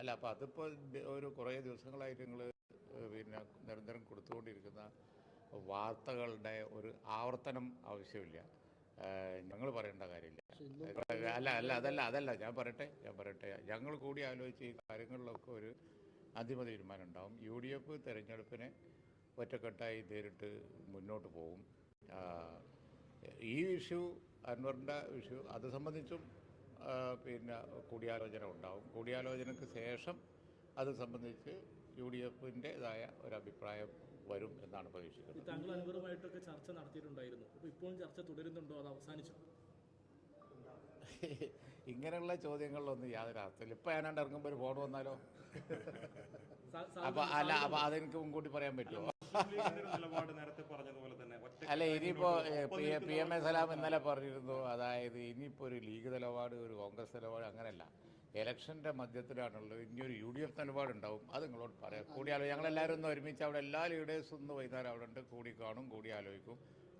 അല്ല അപ്പോൾ അതിപ്പോൾ ഒരു കുറേ ദിവസങ്ങളായിട്ട് നിങ്ങൾ പിന്നെ നിരന്തരം കൊടുത്തുകൊണ്ടിരിക്കുന്ന വാർത്തകളുടെ ഒരു ആവർത്തനം ആവശ്യമില്ല. ഞങ്ങൾ പറയേണ്ട കാര്യമില്ല. അല്ല അല്ല അതല്ല അതല്ല ഞാൻ പറയട്ടെ ഞാൻ പറയട്ടെ. ഞങ്ങൾ കൂടി ആലോചിച്ച് ഈ കാര്യങ്ങളിലൊക്കെ ഒരു അന്തിമ തീരുമാനം ഉണ്ടാവും. യു ഡി എഫ് തെരഞ്ഞെടുപ്പിനെ ഒറ്റക്കെട്ടായി നേരിട്ട് മുന്നോട്ട് പോകും. ഈ ഇഷ്യൂ അൻവറിന്റെ ഇഷ്യൂ അത് സംബന്ധിച്ചും പിന്നെ കൂടിയാലോചന ഉണ്ടാവും. കൂടിയാലോചനയ്ക്ക് ശേഷം അത് സംബന്ധിച്ച് യു ഡി എഫിന്റെതായ ഒരു അഭിപ്രായം വരും എന്നാണ് പ്രതീക്ഷിക്കുന്നത്. താങ്കൾ അനുകൂലമായിട്ടൊക്കെ ചർച്ച നടത്തിയിട്ടുണ്ടായിരുന്നു. അപ്പോൾ ഇപ്പോഴും ചർച്ച തുടരുന്നുണ്ടോ അത് അവസാനിച്ചു? ഇങ്ങനെയുള്ള ചോദ്യങ്ങളിലൊന്നും യാതൊരു അർത്ഥമില്ല. ഇപ്പം ഏതാണ്ട് ഇറങ്ങുമ്പോൾ ഒരു ഫോൺ വന്നാലോ? അപ്പോൾ അല്ല അപ്പോൾ അതെനിക്ക് മുൻകൂട്ടി പറയാൻ പറ്റുമോ? നിലപാട് നേരത്തെ അല്ല ഇനിയിപ്പോ പി എം എ സലാം ഇന്നലെ പറഞ്ഞിരുന്നു. അതായത് ഇനിയിപ്പോ ഒരു ലീഗ് നിലപാട് ഒരു കോൺഗ്രസ് നിലപാട് അങ്ങനെയല്ല. ഇലക്ഷന്റെ മധ്യത്തിലാണുള്ളത്. ഇനിയൊരു യു ഡി എഫ് നിലപാടുണ്ടാവും. അത് നിങ്ങളോട് പറയാം. കൂടിയാലോ ഞങ്ങളെല്ലാവരും ഒന്ന് ഒരുമിച്ച് അവിടെ എല്ലാ ലീഡേഴ്സും ഒന്ന് വൈകുന്നേരം അവിടെ ഉണ്ട്. കൂടി കാണും കൂടി ആലോചിക്കും.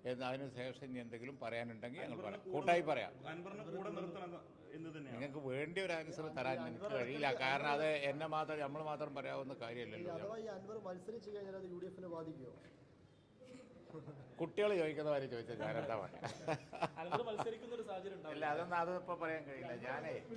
എന്ന് അതിനുശേഷം ഇനി എന്തെങ്കിലും പറയാനുണ്ടെങ്കിൽ ഞങ്ങൾ പറയാം. കൂട്ടായി പറയാം. നിങ്ങൾക്ക് വേണ്ടി ഒരു ആൻസർ തരാൻ എനിക്ക് കഴിയില്ല. കാരണം അത് എന്നെ മാത്രം നമ്മൾ മാത്രം പറയാവുന്ന കാര്യമല്ലല്ലോ. അഥവാ ഈ അൻവർ മത്സരിച്ചു കഴിഞ്ഞാൽ അത് യു ഡി എഫിനെ ബാധിക്കുമോ കുട്ടികൾ ചോദിക്കുന്ന കാര്യം ചോദിച്ചാൽ ഞാൻ എന്താ പറയാ? അല്ല അതൊന്നും അതിപ്പോ പറയാൻ കഴിയില്ല. ഞാനേ